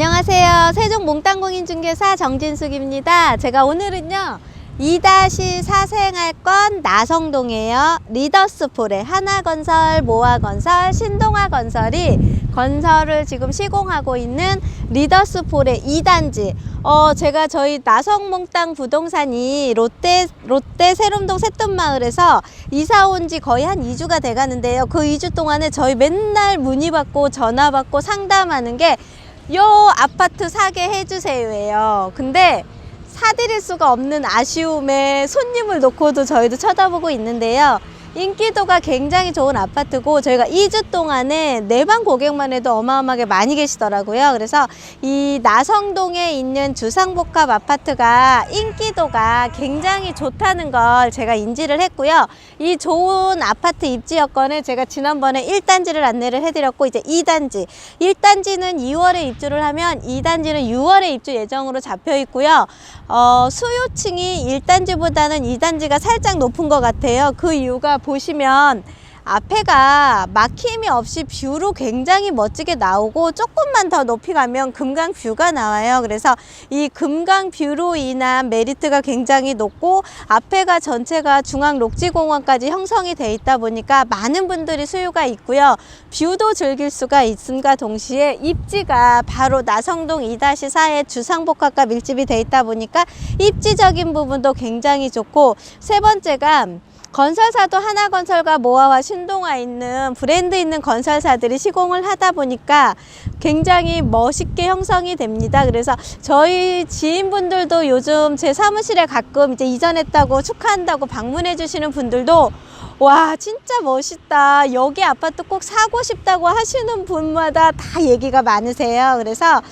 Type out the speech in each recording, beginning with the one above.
안녕하세요. 세종 몽땅공인중개사 정진숙입니다. 제가 오늘은요. 2-4 생활권 나성동에요. 리더스폴의 하나건설, 모아건설, 신동아건설이 건설을 지금 시공하고 있는 리더스폴의 2단지. 어, 제가 저희 나성몽땅 부동산이 롯데, 롯데 세롬동 새뜸마을에서 이사 온 지 거의 한 2주가 돼 가는데요. 그 2주 동안에 저희 맨날 문의 받고 전화 받고 상담하는 게 요 아파트 사게 해주세요예요. 근데 사드릴 수가 없는 아쉬움에 손님을 놓고도 저희도 쳐다보고 있는데요. 인기도가 굉장히 좋은 아파트고 저희가 2주 동안에 내방 고객만 해도 어마어마하게 많이 계시더라고요. 그래서 이 나성동에 있는 주상복합 아파트가 인기도가 굉장히 좋다는 걸 제가 인지를 했고요. 이 좋은 아파트 입지 여건을 제가 지난번에 1단지를 안내를 해드렸고 이제 2단지 1단지는 2월에 입주를 하면 2단지는 6월에 입주 예정으로 잡혀 있고요. 어, 수요층이 1단지보다는 2단지가 살짝 높은 것 같아요. 그 이유가 보시면 앞에가 막힘이 없이 뷰로 굉장히 멋지게 나오고 조금만 더 높이 가면 금강 뷰가 나와요. 그래서 이 금강 뷰로 인한 메리트가 굉장히 높고 앞에가 전체가 중앙 녹지공원까지 형성이 돼 있다 보니까 많은 분들이 수요가 있고요. 뷰도 즐길 수가 있음과 동시에 입지가 바로 나성동 2-4의 주상복합과 밀집이 돼 있다 보니까 입지적인 부분도 굉장히 좋고 세 번째가 건설사도 하나건설과 모아와 신동아 있는 브랜드 있는 건설사들이 시공을 하다 보니까 굉장히 멋있게 형성이 됩니다. 그래서 저희 지인분들도 요즘 제 사무실에 가끔 이제 이전했다고 축하한다고 방문해 주시는 분들도 와 진짜 멋있다 여기 아파트 꼭 사고 싶다고 하시는 분마다 다 얘기가 많으세요 그래서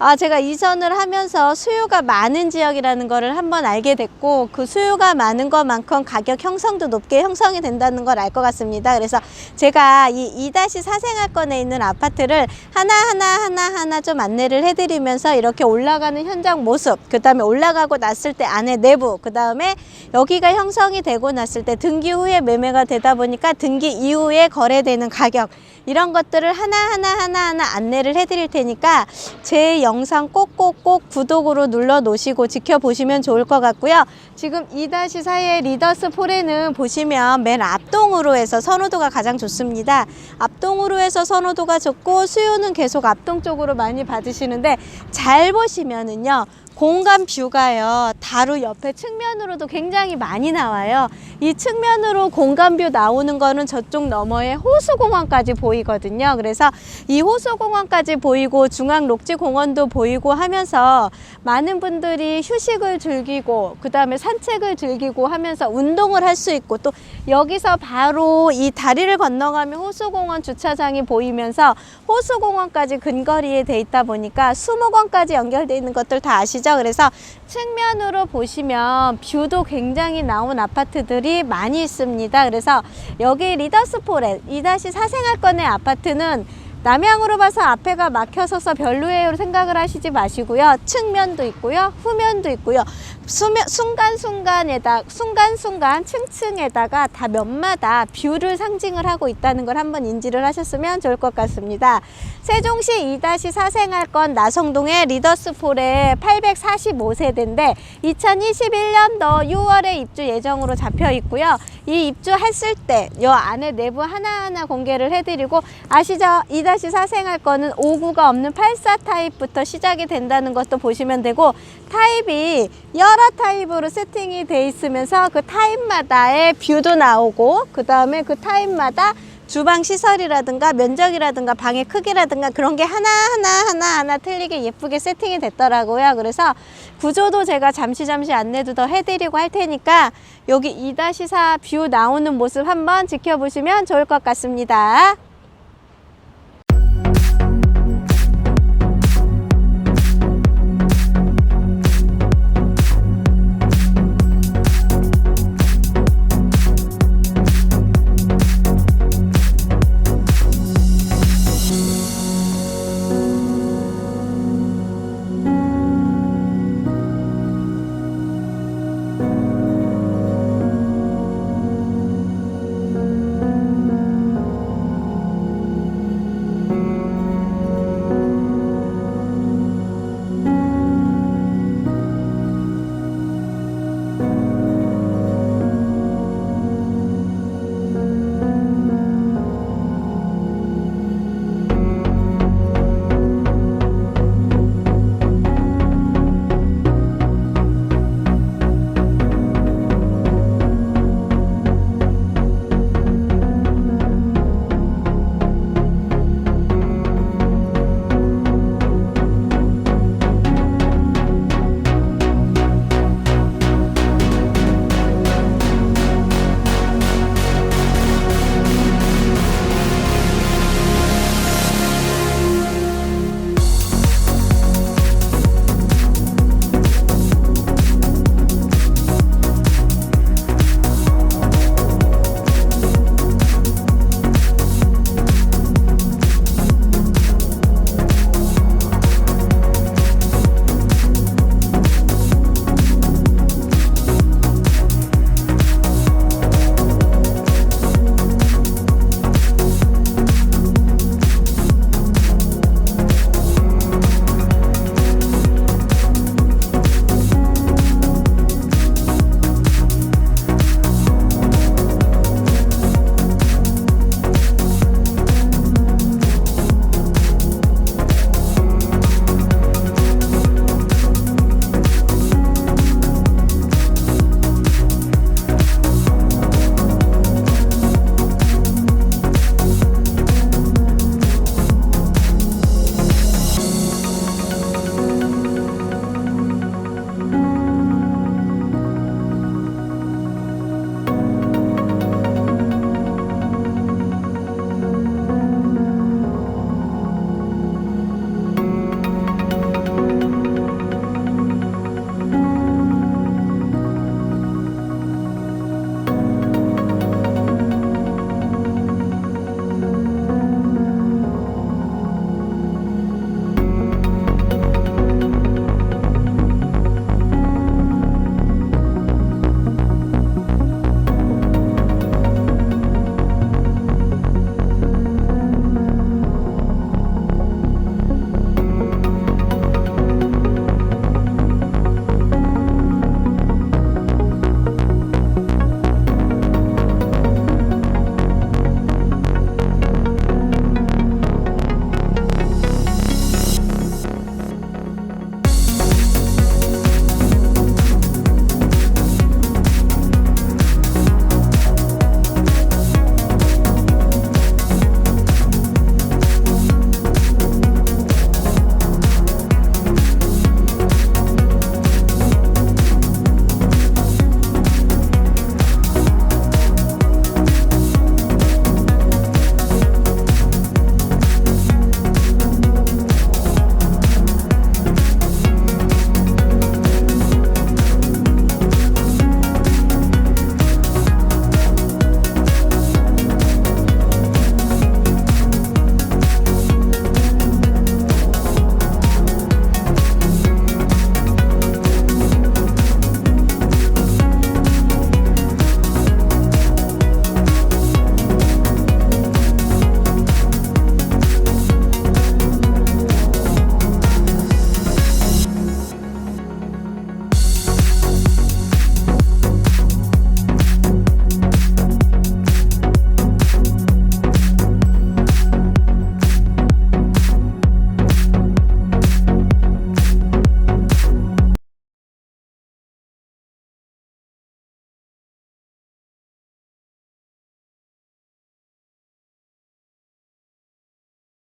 아, 제가 이전을 하면서 수요가 많은 지역이라는 거를 한번 알게 됐고 그 수요가 많은 것만큼 가격 형성도 높게 형성이 된다는 걸 알 것 같습니다. 그래서 제가 이 2-4 생활권에 있는 아파트를 하나하나 하나하나 좀 안내를 해드리면서 이렇게 올라가는 현장 모습, 그 다음에 올라가고 났을 때 안에 내부, 그 다음에 여기가 형성이 되고 났을 때 등기 후에 매매가 되다 보니까 등기 이후에 거래되는 가격 이런 것들을 하나하나 하나하나 안내를 해드릴 테니까 제 영상 꼭꼭꼭 구독으로 눌러 놓으시고 지켜보시면 좋을 것 같고요. 지금 2-4의 리더스 폴에는 보시면 맨 앞동으로 해서 선호도가 가장 좋습니다. 앞동으로 해서 선호도가 좋고 수요는 계속 앞동 쪽으로 많이 받으시는데 잘 보시면은요. 공간 뷰가요. 다루 옆에 측면으로도 굉장히 많이 나와요. 이 측면으로 공간 뷰 나오는 거는 저쪽 너머에 호수공원까지 보이거든요. 그래서 이 호수공원까지 보이고 중앙 녹지공원도 보이고 하면서 많은 분들이 휴식을 즐기고 그 다음에 산책을 즐기고 하면서 운동을 할 수 있고 또 여기서 바로 이 다리를 건너가면 호수공원 주차장이 보이면서 호수공원까지 근거리에 돼 있다 보니까 수목원까지 연결돼 있는 것들 다 아시죠? 그래서 측면으로 보시면 뷰도 굉장히 나온 아파트들이 많이 있습니다. 그래서 여기 리더스폴에 2-4 생활권의 아파트는 남향으로 봐서 앞에가 막혀서서 별로예요 생각을 하시지 마시고요. 측면도 있고요. 후면도 있고요. 수면, 순간순간에다, 순간순간 층층에다가 다 면마다 뷰를 상징을 하고 있다는 걸 한번 인지를 하셨으면 좋을 것 같습니다. 세종시 2-4 생활권 나성동의 리더스폴의 845세대인데 2021년도 6월에 입주 예정으로 잡혀 있고요. 이 입주했을 때 이 안에 내부 하나하나 공개를 해드리고 아시죠? 2-4 생활권은 5구가 없는 84 타입부터 시작이 된다는 것도 보시면 되고 타입이 여러 타입으로 세팅이 돼 있으면서 그 타입마다의 뷰도 나오고 그 다음에 그 타입마다 주방 시설이라든가 면적이라든가 방의 크기라든가 그런 게 하나 하나 하나 하나 틀리게 예쁘게 세팅이 됐더라고요. 그래서 구조도 제가 잠시 잠시 안내도 더 해드리고 할 테니까 여기 2-4 뷰 나오는 모습 한번 지켜보시면 좋을 것 같습니다.